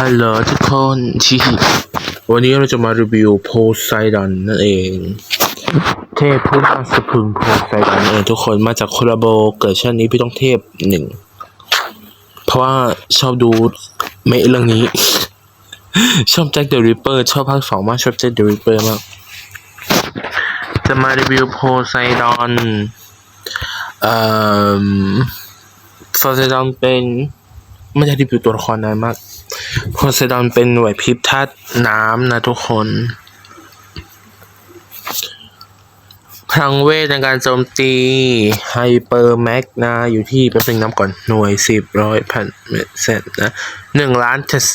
ฮัลโหลทุกคนชิวันนี้เราจะมารีวิวโพไซดอนนั่นเอง เทพผู้ล่าสพึงโพไซดอนเองทุกคนมาจากโคลาโบเกิดชาตินี้พี่ต้องเทพหนึ่ง เพราะว่าชอบดูเมเรื่องนี้ ชอบแจ็คเดอะริปเปอร์ชอบภาคสองมากชอบแจ็คเดอะริปเปอร์มาก จะมารีวิวโพไซดอนเอ่อโพไซดอนเป็น ไม่ได้รีวิวตัวละครนานมากโพไซดอนเป็นไหวยพิบธาตุน้ำนะทุกคน พลังเวทในการโจมตีไฮเปอร์แม็กนะ อยู่ที่แป๊บนึงน้ำก่อน หน่วยสิบร้อยพันเมตรเซนนะหนึ่งล้านเทส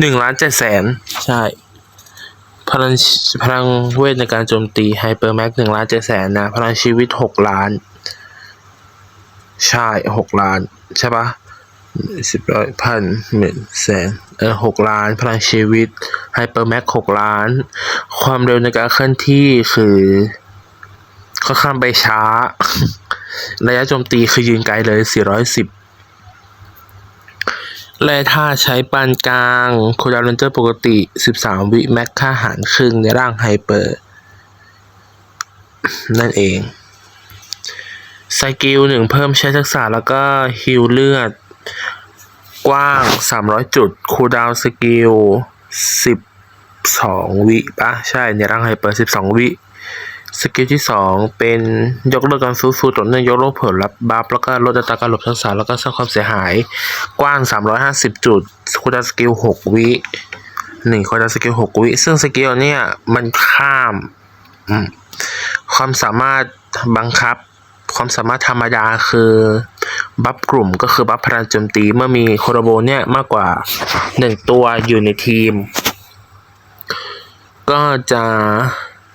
หนึ่งล้านเจ็ดแสนใช่ พลังพลังเวทในการโจมตีไฮเปอร์แม็กหนึ่งล้านเจ็ดแสนนะ พลังชีวิตหกล้าน ใช่หกล้าน ใช่ปะสิบร้อยพันหมื่นแสนเออหกล้าน พลังชีวิตไฮเปอร์แม็กหกล้าน ความเร็วในการเคลื่อนที่คือค่อนข้างไปช้า ระยะโจมตีคือยืนไกลเลยสี่ร้อยสิบ และถ้าใช้ปานกลาง โคดาเลนเจอร์ปกติ 13 วิแม็กค่าหารครึ่งในร่างไฮเปอร์ นั่นเอง สกิลหนึ่งเพิ่มใช้ทักษะแล้วก็ฮิลเลือด กว้าง 300 จุด คูลดาวน์สกิล 12 วิปะใช่ ในร่างไฮเปอร์ 12 วิ สกิลที่สองเป็นยกเลิกการสู้สู้ต่อเนื่องยกเลิกผลลัพธ์บัฟแล้วก็ลดอัตราการหลบทักษะแล้วก็สร้างความเสียหายกว้าง 350 จุดคูดาสกิล 6 วิหนึ่งคูดาสกิล 6 วิ ซึ่งสกิลเนี่ยมันข้ามอืมความสามารถบังคับ ความสามารถธรรมดาคือบัฟกลุ่มก็คือบัฟพลังโจมตีเมื่อมีโคโรโบเนี่ยมากกว่า 1 ตัวอยู่ในทีม ก็จะ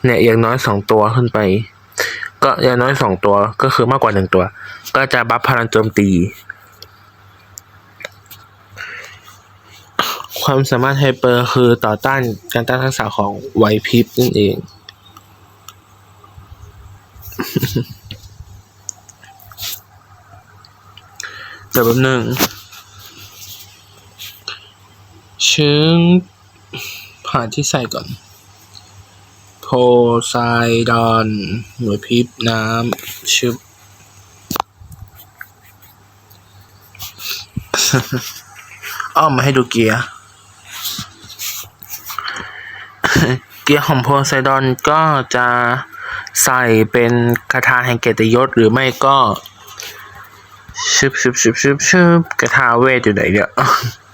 เนี่ยอย่างน้อยสองตัวขึ้นไป ก็อย่างน้อยสองตัวก็คือมากกว่าหนึ่งตัว ก็จะบัฟพลังโจมตี ความสามารถไฮเปอร์คือต่อต้านการต้านทักษะของไหวพริบนั่นเองเดี๋ยวแป๊บหนึงชึงผ่านที่ใส่ก่อน ไซดอนหน่วยพิบน้ำชึบอ้อมมาให้ดูเกียร์ เกียร์ของโพไซดอนก็จะใส่เป็นคาถาแห่งเกียรติยศหรือไม่ก็ชึบชึบชึบชึบชึบกระทาเวทอยู่ไหนเนี่ย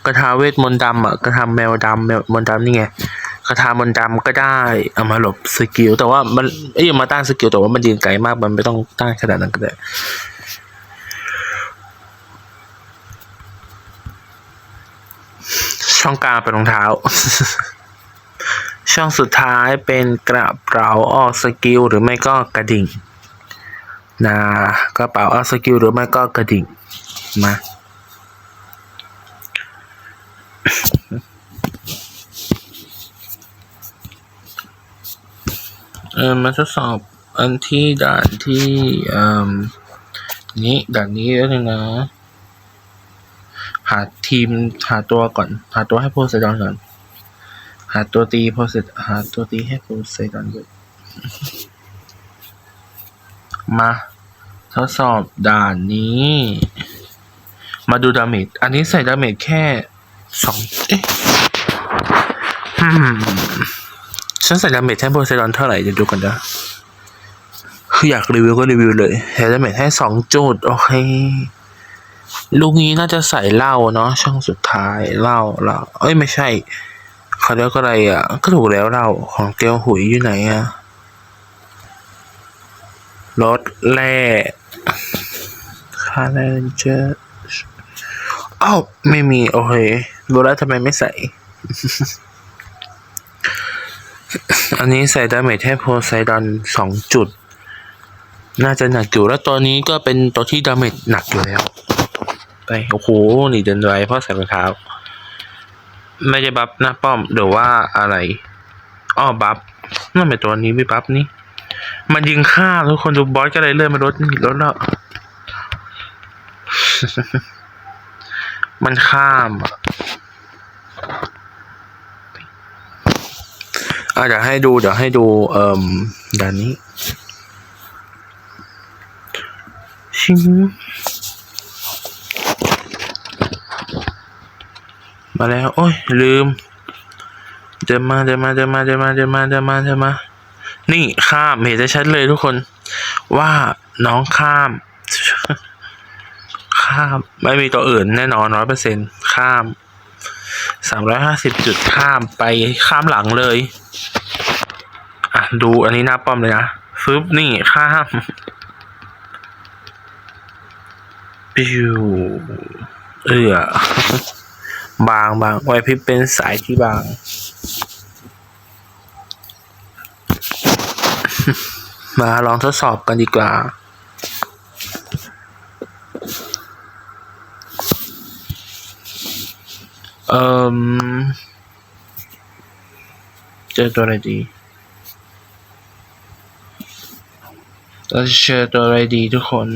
กระทาเวทมนต์ดำอะกระทาแมวดำแมวมนต์ดำนี่ไง กระทามนต์ดำก็ได้เอามาหลบสกิลแต่ว่ามันเอ้ยมาต้านสกิลแต่ว่ามันยืนไกลมากมันไม่ต้องต้านขนาดนั้นก็ได้ช่องกลางเป็นรองเท้า ช่องสุดท้ายเป็นกระเป๋าออกสกิลหรือไม่ก็กระดิ่งนะกระเป๋าออกสกิลหรือไม่ก็กระดิ่งมา เออมาทดสอบอันที่ด่านที่อ่อนี้ด่านนี้แล้วนะ หาทีมหาตัวก่อน หาตัวให้โพไซดอนก่อน หาตัวตีโพไซหาตัวตีให้โพไซดอนด้วยมาทดสอบด่านนี้ มาดูดาเมจอันนี้ใส่ดาเมจแค่สองเอ๊ะ ฉันใส่ดาเมจให้โพไซดอนเท่าไหร่เดี๋ยวดูกันนะคืออยากรีวิวก็รีวิวเลยใส่ดาเมจให้สองจุดโอเค ลูกนี้น่าจะใส่เหล้าเนาะช่องสุดท้ายเหล้าเหล้าเอ้ยไม่ใช่เขาเรียกอะไรอะ ก็ถูกแล้วเหล้าของเกลหุยอยู่ไหนอะรถแร่คาร์เรนเจอร์อ้าวไม่มี โอเครู้แล้วทำไมไม่ใส่ อันนี้ใส่ดาเมจให้โพไซดอนสองจุด น่าจะหนักอยู่แล้วตัวนี้ก็เป็นตัวที่ดาเมจหนักอยู่แล้ว ไป โอ้โหหนีเดินไวเพราะใส่รองเท้า ไม่ได้บัฟหน้าป้อมหรือว่าอะไรอ้อบัฟนั่นเป็นตัวนี้พี่ปั๊บนี่ มันยิงข้าทุกคนดูบอสก็เลยเลื่อนมารถนี่รถแล้ว มันข้ามอะ อะเดี๋ยวให้ดูเดี๋ยวให้ดูเอ่มด่านนี้ชิงมาแล้ว โอ้ย ลืม เดินมาเดินมาเดินมาเดินมาเดินมาเดินมาเดินมา นี่ข้ามเห็นได้ชัดเลยทุกคน ว่าน้องข้าม ข้าม ไม่มีตัวอื่นแน่นอนร้อยเปอร์เซ็นข้าม สามร้อยห้าสิบจุดข้ามไปข้ามหลังเลย อะ ดูอันนี้หน้าป้อมเลยนะฟึบนี่ข้ามปิวเอือบางบางไวพิบเป็นสายที่บาง มาลองทดสอบกันดีกว่า เอ่มเจอตัวอะไรดีเราจะเจอตัวอะไรดีทุกคน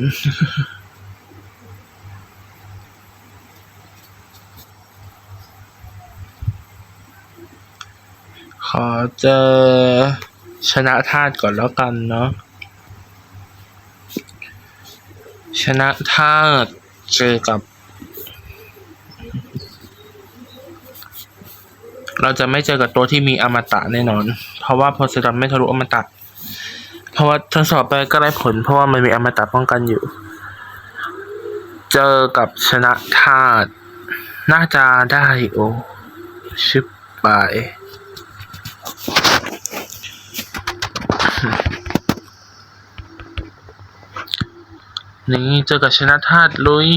ขอเจอชนะธาตุก่อนแล้วกันเนาะ ชนะธาตุเจอกับ เราจะไม่เจอกับตัวที่มีอมตะแน่นอน เพราะว่าโพไซดอนไม่ทะลุอมตะ เพราะว่าทดสอบไปก็ได้ผล เพราะว่ามันมีอมตะป้องกันอยู่ เจอกับชนะธาตุน่าจะได้โอชิบไปนี่เจอกับชนะธาตุลุย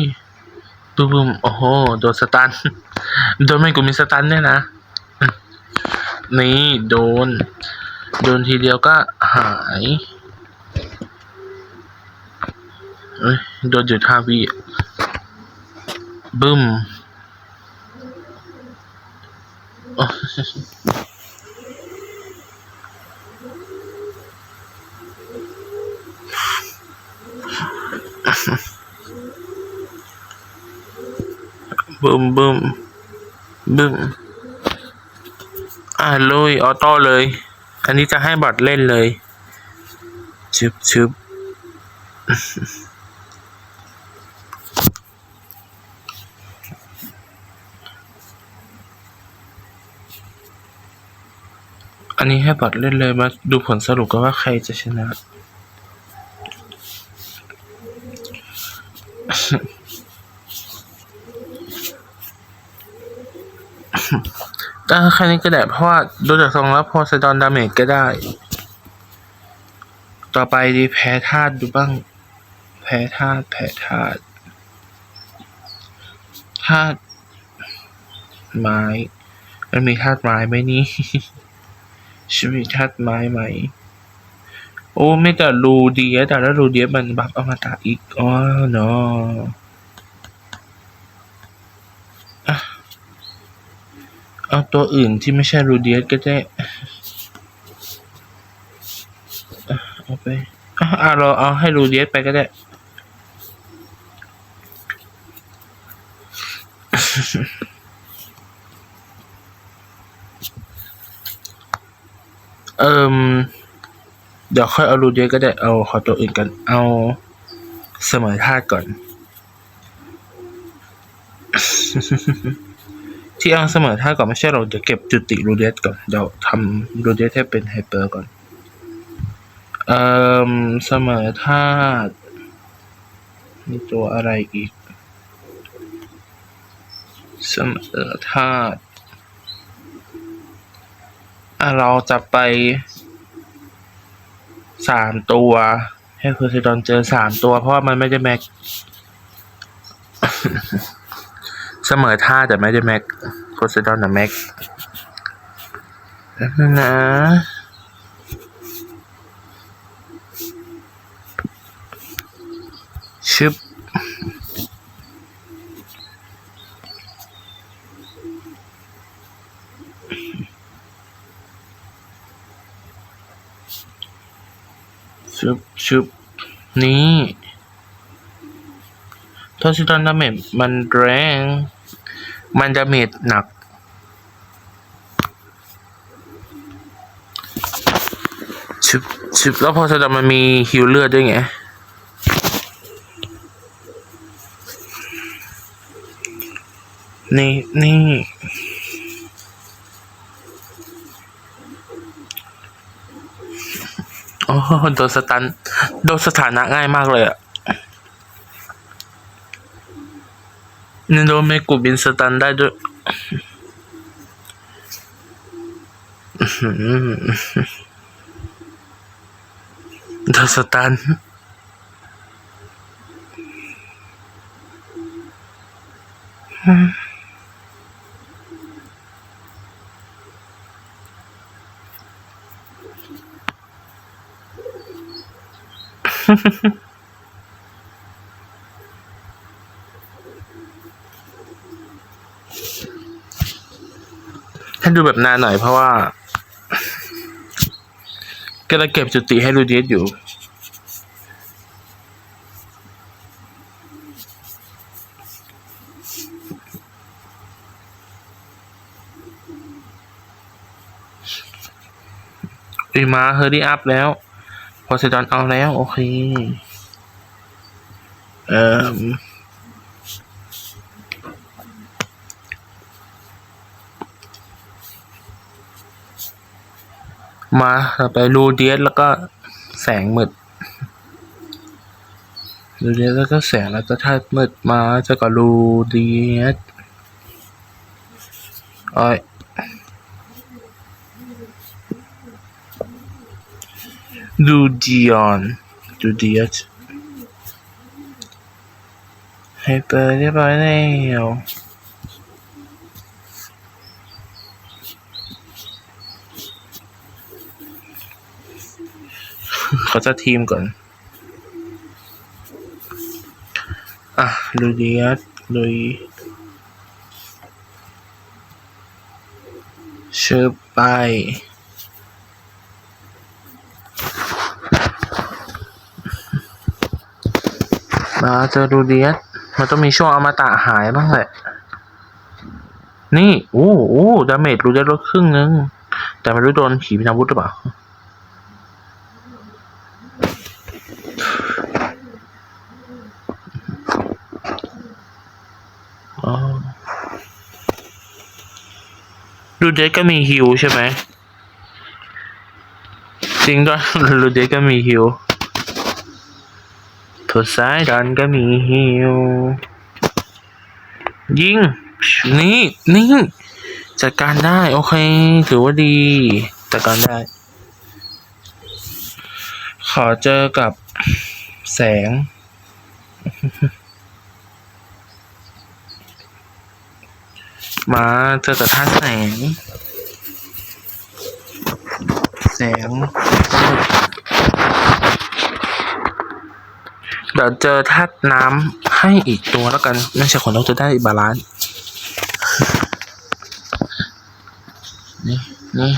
บูมบูมโอ้โห โดนสตัน โดนไม่กูมีสตันเนี่ยนะ นี่โดน โดนทีเดียวก็หายเอ้ยโดนหยุดห้าวิบึ้มบึ้มบึ้มบึ้ม อ่าลุยออโต้เลย อันนี้จะให้บอทเล่นเลยชึบชึบอันนี้ให้บอทเล่นเลยมาดูผลสรุปกันว่าใครจะชนะ ก็แค่นี้ก็ได้เพราะว่าดูจากทรงแล้วโพไซดอนดาเมจก็ได้ ต่อไปดีแพ้ธาตุดูบ้าง แพ้ธาตุแพ้ธาตุธาตุไม้ มันมีธาตุไม้ไหมนี่ชีวิตธาตุไม้ไหม โอ้ไม่แต่รูเดียแต่แล้วรูเดียมันบัฟอมตะอีกอ๋อเนาะอะ เอาตัวอื่นที่ไม่ใช่รูเดียสก็ได้เอาไปอะอะเราเอาให้รูเดียสไปก็ได้ เอิมเดี๋ยวค่อยเอารูเดียสก็ได้ เอาขอตัวอื่นกัน เอาเสมอธาก่อน ที่เอางเสมอธาตุก่อนไม่ใช่เราเดี๋ยวเก็บจุติรูเดสก่อนเดี๋ยวทำรูเดสให้เป็นไฮเปอร์ก่อนเอ่อเสมอธาตุมีตัวอะไรอีก เสมอธาตุอะเราจะไปสามตัว ให้โพไซดอนเจอสามตัว เพราะว่ามันไม่ได้แม็ก เสมอท่าแต่ไม่ได้แม็กโพไซดอนนะแม็กนั่นนะชึบชุบชุบนี่ทอชิดอนดาเมจมันแรง มันดาเมจหนักชุบชุบแล้วพอสดมันมีฮิวเลือดด้วยไงนี่นี่โอ้โดนสตัน โดนสถานะง่ายมากเลยอะ นี่โดนเมกุบินสตันไดูแบบนานหน่อยเพราะว่ากำลังเก็บจุติให้รูเดียสอยู่ อีมาเฮอร์ดี้อัพแล้ว พอเซดอนเอาแล้ว โอเค เอ่อ มาเราไปรูเดียสแล้วก็แสงมืดรูเดียสแล้วก็แสงแล้วก็ถ้ามืดมาจะกับรูเดียสโอ้ยดูดิออนดูเดียสให้เปิดเรียบร้อยแล้ว เขาจะทีมก่อน อะลูเดียสลุยเชิญไปมาเจอลูเดียสมันต้องมีช่วงอมตะหายบ้างแหละ นี่ โอ้โอ้ดาเมจลูเดียสลดครึ่งนึง แต่ไม่รู้โดนผีพินาวุธหรือเปล่า ลูเดสก็มีฮิวใช่ไหมจริงด้วยลูเดสก็มีฮิวโทดซ้ายดันก็มีฮิวยิงนี่นี่จัดการได้โอเคถือว่าดีจัดการได้ ขอเจอกับแสง มาเจอกับท่าแสง แสงเดี๋ยวเจอธาตุน้ำให้อีกตัวแล้วกันไม่ใช่คนเราจะได้บาลานซ์นี่นี่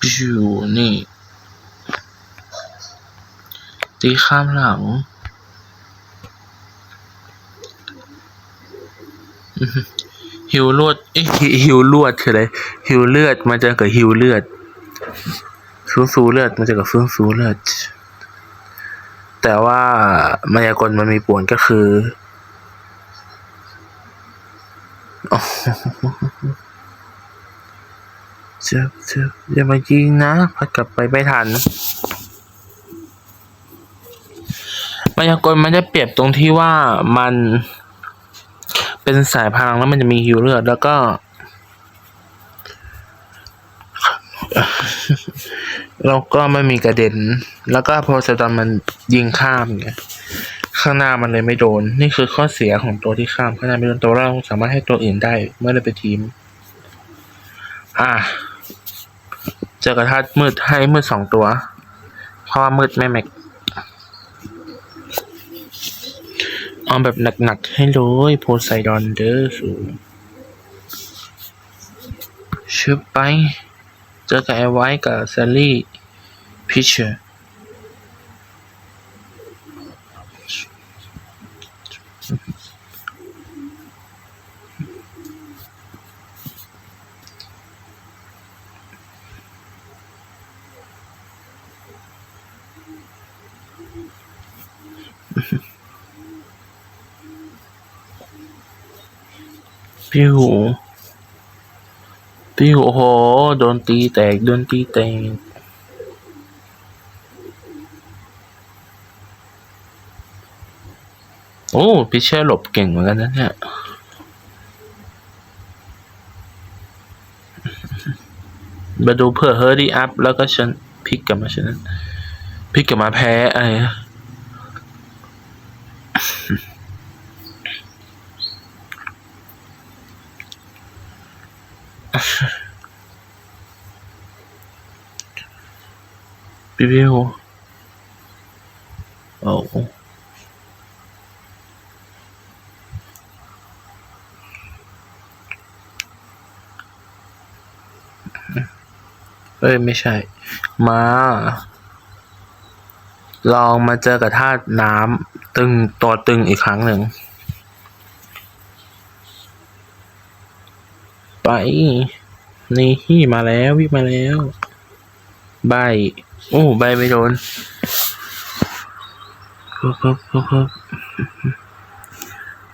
ปิวนี่ตีข้ามหลัง ฮิวลวดเอ้ยฮิวลวดคืออะไรฮิวเลือดมาเจอกับฮิวเลือดฟื้นฟูเลือดมาเจอกับฟื้นฟูเลือด แต่ว่ามายากลมันมีป่วนก็คือเจ็บเจ็บอย่ามายิงนะพัดกลับไปไม่ทันมายากลมันจะเปรียบตรงที่ว่ามัน เป็นสายพลังแล้วมันจะมีฮิวเลือดแล้วก็ แล้วก็ไม่มีกระเด็น แล้วก็พอสตอนมันยิงข้ามไงข้างหน้ามันเลยไม่โดน นี่คือข้อเสียของตัวที่ข้ามข้างหน้าไม่โดนตัวเราสามารถให้ตัวอื่นได้ เมื่อเราไปทีม อะเจอกระทัดมืดให้มืดสองตัว เพราะว่ามืดไม่แม็ก เอาแบบหนักๆให้เลยโพไซดอนเดอร์สูงชึบไป เจอกับไอไว้กับแซลลี่พิชเชอร์ พี่หูพี่หูโอ้โห โดนตีแตก โดนตีแตก โอ้ พิเชอร์หลบเก่งเหมือนกันนะเนี่ยมาดูเพื่อเฮอร์ดี้อัพแล้วก็ฉันพลิกกลับมาชนะพลิกกลับมาแพ้อะไร นะพี่พิวโอ้เอ้ย ไม่ใช่ มา ลองมาเจอกับธาตุน้ำตึงตัวตึงอีกครั้งหนึ่ง ไป นี่มาแล้ววิ่งมาแล้ว ใบ โอ้ ใบไม่โดนปึ๊บปึ๊บปึ๊บปึ๊บ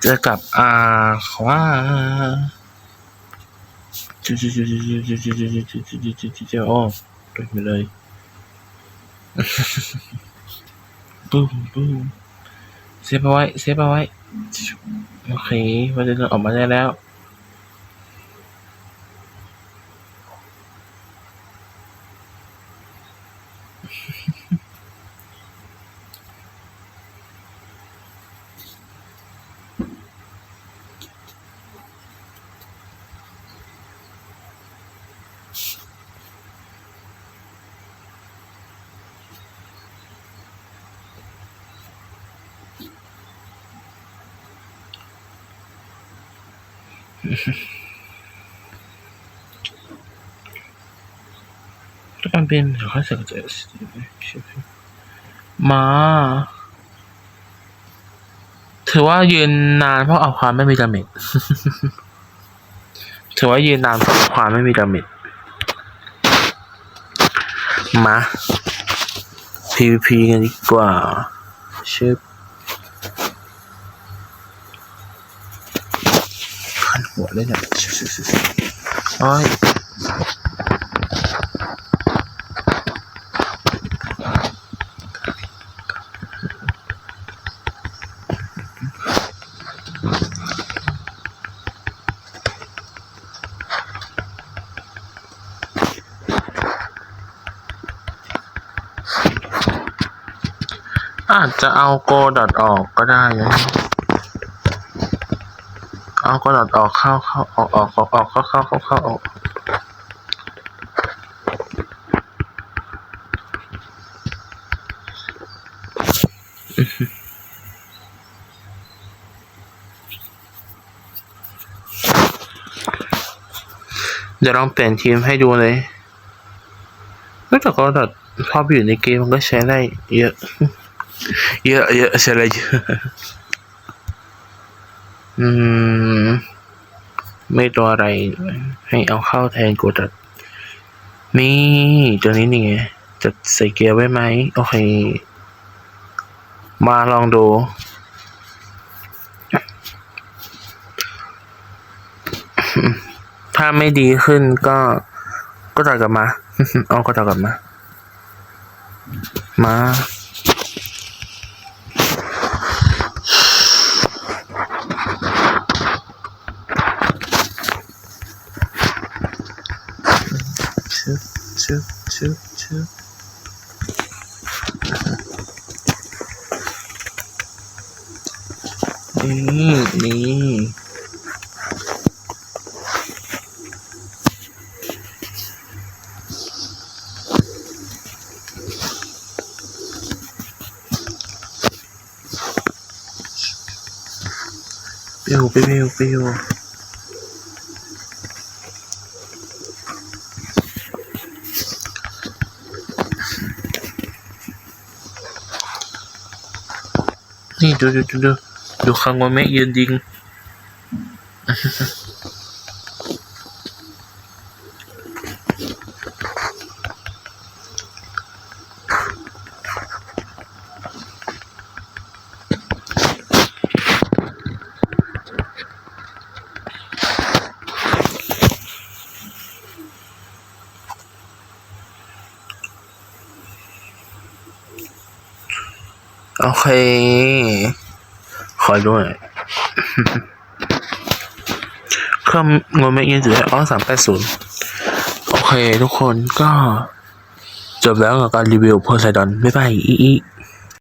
เจอกับอาขวาจุ๊จุ๊จุ๊จุ๊จุ๊จุ๊จุ๊จุ๊จุ๊จุ๊จุ๊จุ๊จุ๊จุ๊โอ้ไปไปเลยปุ้มปุ้มเซฟเอาไว้เซฟเอาไว้ โอเคมันจะออกมาได้แล้ว ต้องเป็นเดี๋ยวกระจายมาถือว่ายืนนานเพราะเอาความไม่มีดาเมจถือว่ายืนนานเพราะเอาความไม่มีดาเมจมา PVP กันดีกว่าชึบพันหัวเลยเนี่ยชึบชึบชึบชึบโอ้ย อาจจะเอาโกดอทออกก็ได้นะเอาโกดอทออกเข้าเข้าออกออกออกออกเข้าเข้าเข้าเข้าออกเดี๋ยวลองเปลี่ยนทีมให้ดูเลยนอกจากก็แบบพอไปอยู่ในเกมมันก็ใช้ได้เยอะ เยอะเยอะใช้ได้เยอะอืม ไม่ตัวอะไร ให้เอาเข้าแทนกูตัด นี่ตัวนี้นี่ไง จะใส่เกียร์ไว้ไหม โอเค มาลองดูถ้าไม่ดีขึ้นก็ ก็ตัดกลับมา เอาก็ตัดกลับมา มา ชึบชึ บชึบชึบนี่นี่ปิวปิวปิว นี่ดูดูดูดูดูคังวา อยด้วยเครื่องงนไม่ยืนอยู่ที่อ๋อสามแปดศูนย์โอเคทุกคนก็จบแล้วกับการรีวิวโพไซดอน บ๊ายบายอีอี